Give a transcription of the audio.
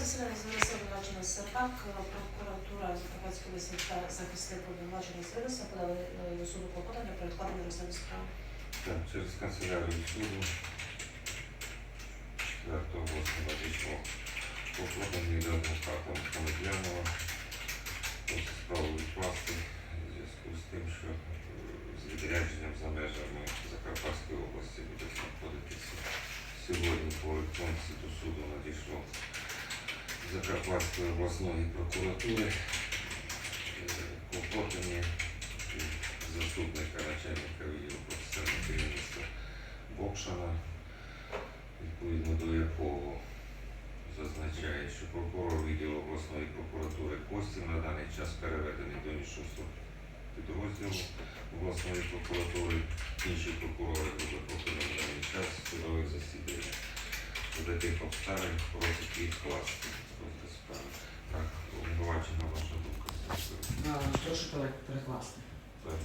засідання з'явилася обвинувачена Сапак, прокуратура Закарпатської області та захисник обвинуваченого з'явилися, подали е, до суду клопотання про відкладення розгляду справи. Так, через канцелярію суду. 4 вересня надійшло покликаний до адвоката Михайлова просить справу відкласти в зв'язку з тим, що е, з відрядженням за межами Закарпатської області буде знаходитися сьогодні по електронці до суду надійшло з Закарпатської обласної прокуратури е, заступника начальника відділу процесуального керівництва Бокшана, відповідно до якого зазначає, що прокурор відділу обласної прокуратури Костін на даний час переведений до іншого підрозділу обласної прокуратури. Інші прокурори були поки на даний час в судових засіданнях. За тих обставин просить відкласти розгляд справи. Так, обвинувачена ваша думка. Прошу перекласти. Так,